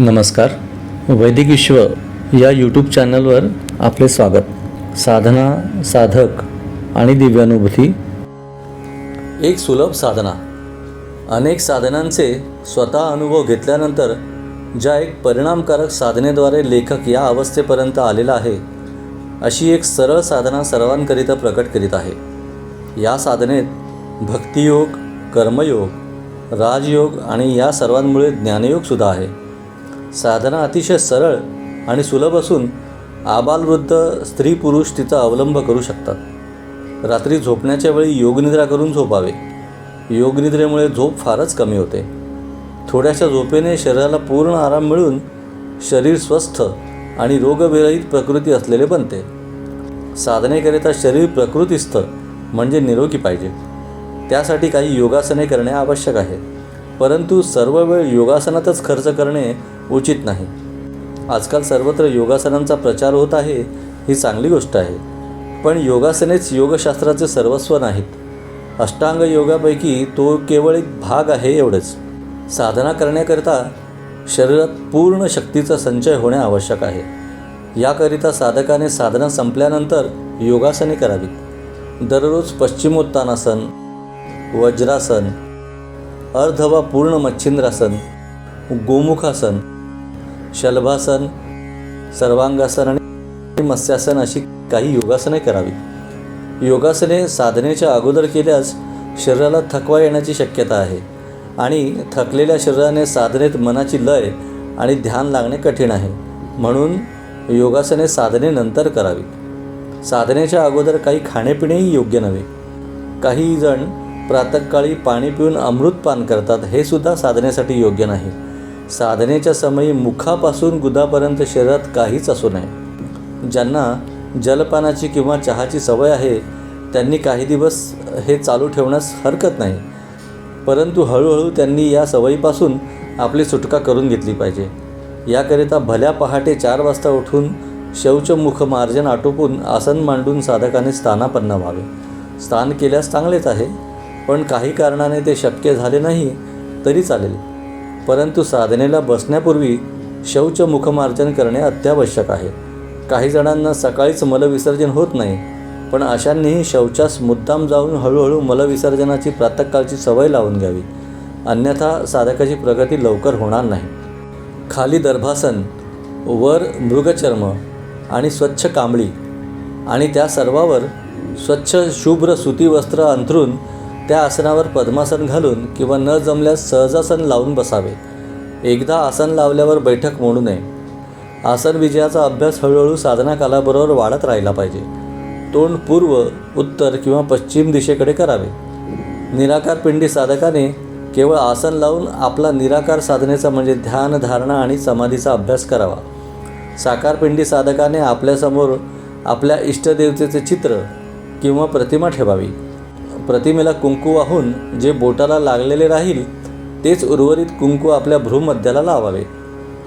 नमस्कार. वैदिक विश्व या यूट्यूब चॅनलवर आपले स्वागत. साधना साधक आणि दिव्यानुभूती एक सुलभ साधना. अनेक साधनांचे स्वतः अनुभव घेतल्यानंतर ज्या एक परिणामकारक साधनेद्वारे लेखक या अवस्थेपर्यंत आलेला आहे अशी एक सरळ साधना सर्वांकरिता प्रकट करीत आहे. या साधनेत भक्तियोग कर्मयोग राजयोग आणि या सर्वांमुळे ज्ञानयोगसुद्धा आहे. साधना अतिशय सरळ आणि सुलभ असून आबालवृद्ध स्त्री पुरुष तिचा अवलंब करू शकतात. रात्री झोपण्याच्या वेळी योगनिद्रा करून झोपावे. योगनिद्रेमुळे झोप फारच कमी होते. थोड्याशा झोपेने शरीराला पूर्ण आराम मिळून शरीर स्वस्थ आणि रोगविरहित प्रकृती असलेले बनते. साधनेकरिता शरीर प्रकृतीस्थ म्हणजे निरोगी पाहिजे. त्यासाठी काही योगासने करणे आवश्यक आहे. परंतु सर्व वेळ योगासनातच खर्च करणे उचित नाही. आजकाल सर्वत्र योगासनांचा प्रचार होत आहे ही चांगली गोष्ट आहे. पण योगासनेच योगशास्त्राचे सर्वस्व नाहीत. अष्टांग योगापैकी तो केवळ एक भाग आहे एवढेच. साधना करण्याकरिता शरीरात पूर्ण शक्तीचा संचय होणे आवश्यक आहे. याकरिता साधकाने साधना संपल्यानंतर योगासने करावीत. दररोज पश्चिमोत्तानासन वज्रासन अर्ध वा पूर्ण मच्छिंद्रासन गोमुखासन शलभासन सर्वांगासन आणि मत्स्यासन अशी काही योगासने करावी. योगासने साधनेच्या अगोदर केल्यास शरीराला थकवा येण्याची शक्यता आहे आणि थकलेल्या शरीराने साधनेत मनाची लय आणि ध्यान लागणे कठीण आहे. म्हणून योगासने साधनेनंतर करावीत साधनेच्या अगोदर काही खाणेपिणेही योग्य नव्हे. काही जण प्रातःकाळी पाणी पिऊन अमृतपान करतात हे सुद्धा साधनेसाठी योग्य नाही. साधनेच्या समयी मुखापासून गुदापर्यंत शरीरात काहीच असू नये. ज्यांना जलपानाची किंवा चहाची सवय आहे त्यांनी काही दिवस हे चालू ठेवण्यास हरकत नाही. परंतु हळूहळू त्यांनी या सवयीपासून आपली सुटका करून घेतली पाहिजे. याकरिता भल्या पहाटे चार वाजता उठून शौचमुख मार्जन आटोपून आसन मांडून साधकाने स्थानापन्न व्हावे. स्थान केल्यास चांगलेच आहे. पण काही कारणाने ते शक्य झाले नाही तरी चालेल. परंतु साधनेला बसण्यापूर्वी शौच मुखमार्जन करणे अत्यावश्यक आहे. काही जणांना सकाळीच मलविसर्जन होत नाही पण अशांनीही शौचास मुद्दाम जाऊन हळूहळू मलविसर्जनाची प्रातःकाळची सवय लावून घ्यावी. अन्यथा साधकाची प्रगती लवकर होणार नाही. खाली दर्भासन वर मृगचर्म आणि स्वच्छ कांबळी आणि त्या सर्वावर स्वच्छ शुभ्र सुती वस्त्र अंथरून त्या आसनावर पद्मासन घालून किंवा न जमल्यास सहजासन लावून बसावे. एकदा आसन लावल्यावर बैठक मोडू नये. आसन विजयाचा अभ्यास हळूहळू साधना कालाबरोबर वाढत राहिला पाहिजे. तोंड पूर्व उत्तर किंवा पश्चिम दिशेकडे करावे. निराकार पिंडी साधकाने केवळ आसन लावून आपला निराकार साधनेचा म्हणजे ध्यान धारणा आणि समाधीचा अभ्यास करावा. साकारपिंडी साधकाने आपल्यासमोर आपल्या इष्टदेवतेचे चित्र किंवा प्रतिमा ठेवावी. प्रतिमेला कुंकू वाहून जे बोटाला लागलेले राहील तेच उर्वरित कुंकू आपल्या भ्रूमध्याला लावावे.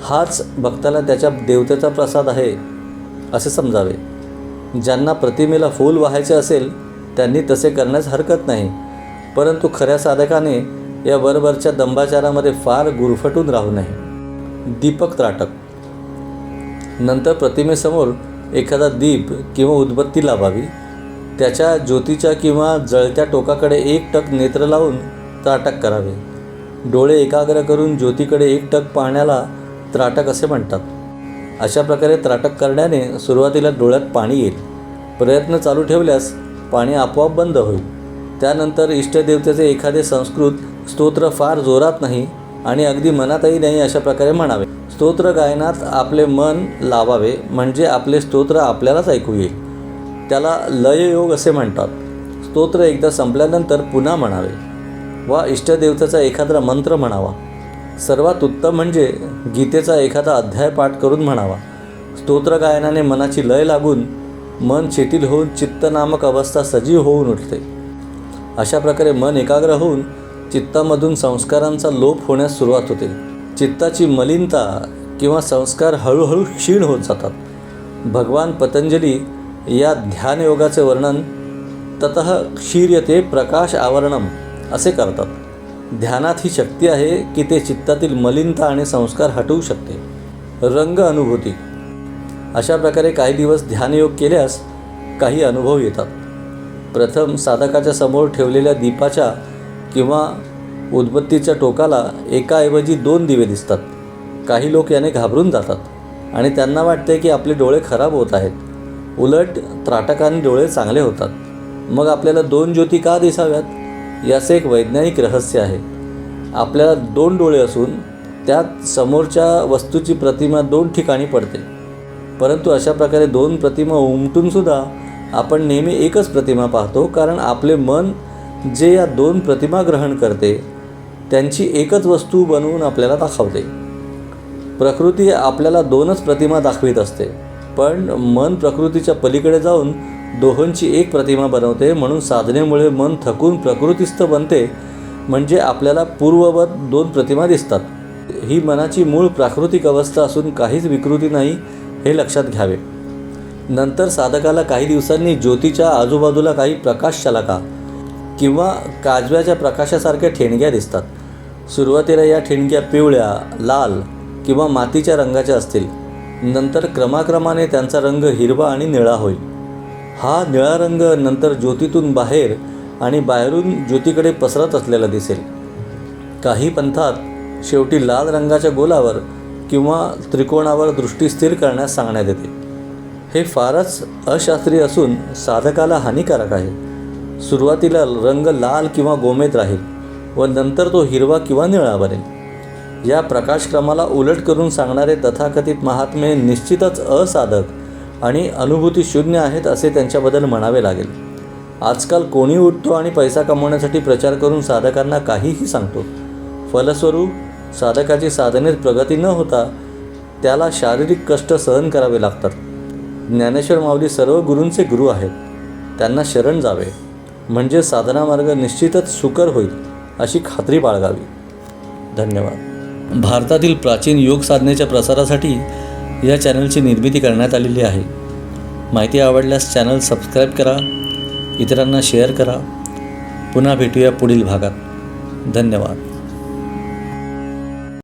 हाच भक्ताला त्याच्या देवतेचा प्रसाद आहे असे समजावे. ज्यांना प्रतिमेला फूल व्हायचे असेल त्यांनी तसे करण्यास हरकत नाही. परंतु खऱ्या साधकाने या वरवरच्या दंबाचारामध्ये फार गुरफटून राहू नये. दीपक त्राटक. नंतर प्रतिमेसमोर एखादा दीप किंवा उदबत्ती लावावी. त्याच्या ज्योतीच्या किंवा जळत्या टोकाकडे एक टक नेत्र लावून त्राटक करावे. डोळे एकाग्र करून ज्योतीकडे एक टक पाहण्याला त्राटक असे म्हणतात. अशा प्रकारे त्राटक करण्याने सुरुवातीला डोळ्यात पाणी येईल. प्रयत्न चालू ठेवल्यास पाणी आपोआप बंद होईल. त्यानंतर इष्टदेवतेचे एखादे संस्कृत स्तोत्र फार जोरात नाही आणि अगदी मनातही नाही अशा प्रकारे म्हणावे. स्तोत्र गायनात आपले मन लावावे म्हणजे आपले स्तोत्र आपल्यालाच ऐकू येईल. त्याला लययोग असे म्हणतात. स्तोत्र एकदा संपल्यानंतर पुन्हा म्हणावे. वा इष्टदेवतेचा एखादा मंत्र म्हणावा. सर्वात उत्तम म्हणजे गीतेचा एखादा अध्याय पाठ करून म्हणावा. स्तोत्र गायनाने मनाची लय लागून मन शिथिल होऊन चित्त नामक अवस्था सजीव होऊन उठते. अशा प्रकारे मन एकाग्र होऊन चित्तामधून संस्कारांचा लोप होण्यास सुरुवात होते. चित्ताची मलिनता किंवा संस्कार हळूहळू क्षीण होत जातात. भगवान पतंजली या ध्यानयोगाचे वर्णन तत क्षीर्यते प्रकाश आवरणम असे करतात. ध्यानात ही शक्ती आहे की ते चित्तातील मलिनता आणि संस्कार हटवू शकते. रंग अनुभूती. अशा प्रकारे काही दिवस ध्यानयोग केल्यास काही अनुभव येतात. प्रथम साधकाच्या समोर ठेवलेल्या दीपाच्या किंवा उदबत्तीच्या टोकाला एकाऐवजी दोन दिवे दिसतात. काही लोक याने घाबरून जातात आणि त्यांना वाटते की आपले डोळे खराब होत आहेत. उलट त्राटकाने डोळे चांगले होतात. मग आपल्याला दोन ज्योती का दिसाव्यात? याचे एक वैज्ञानिक रहस्य आहे. आपल्याला दोन डोळे असून त्यात समोरच्या वस्तूची प्रतिमा दोन ठिकाणी पडते. परंतु अशा प्रकारे दोन प्रतिमा उमटूनसुद्धा आपण नेहमी एकच प्रतिमा पाहतो कारण आपले मन जे या दोन प्रतिमा ग्रहण करते त्यांची एकच वस्तू बनवून आपल्याला दाखवते. प्रकृती आपल्याला दोनच प्रतिमा दाखवित असते. पण मन प्रकृतीच्या पलीकडे जाऊन दोहोंची एक प्रतिमा बनवते. म्हणून साधनेमुळे मन थकून प्रकृतीस्थ बनते. म्हणजे आपल्याला पूर्ववत दोन प्रतिमा दिसतात. ही मनाची मूळ प्राकृतिक अवस्था असून काहीच विकृती नाही हे लक्षात घ्यावे. नंतर साधकाला काही दिवसांनी ज्योतीच्या आजूबाजूला काही प्रकाशशलाका किंवा काजव्याच्या प्रकाशासारख्या ठेणग्या दिसतात. सुरुवातीला या ठिणग्या पिवळ्या लाल किंवा मातीच्या रंगाच्या असतील. नंतर क्रमाक्रमाने त्यांचा रंग हिरवा आणि निळा होईल. हा निळा रंग नंतर ज्योतीतून बाहेर आणि बाहेरून ज्योतीकडे पसरत असलेला दिसेल. काही पंथात शेवटी लाल रंगाच्या गोलावर किंवा त्रिकोणावर दृष्टी स्थिर करण्यास सांगण्यात येते. हे फारच अशास्त्रीय असून साधकाला हानिकारक आहे. सुरुवातीला रंग लाल किंवा गोमेत राहील व नंतर तो हिरवा किंवा निळा बनेल. या प्रकाशक्रमाला उलट करून सांगणारे तथाकथित महात्मे निश्चितच असाधक आणि अनुभूती शून्य आहेत असे त्यांच्याबद्दल म्हणावे लागेल. आजकाल कोणी उठतो आणि पैसा कमवण्यासाठी प्रचार करून साधकांना काहीही सांगतो. फलस्वरूप साधकाची साधनेत प्रगती न होता त्याला शारीरिक कष्ट सहन करावे लागतात. ज्ञानेश्वर माऊली सर्व गुरूंचे गुरु आहेत. त्यांना शरण जावे. म्हणजे साधना मार्ग निश्चितच सुकर होईल अशी खात्री बाळगावी. धन्यवाद. भारतातील प्राचीन योग साधनेच्या प्रसारासाठी या चॅनलची निर्मिती करण्यात आलेली आहे. माहिती आवडल्यास चॅनल सबस्क्राईब करा इतरांना शेअर करा. पुन्हा भेटूया पुढील भागात. धन्यवाद.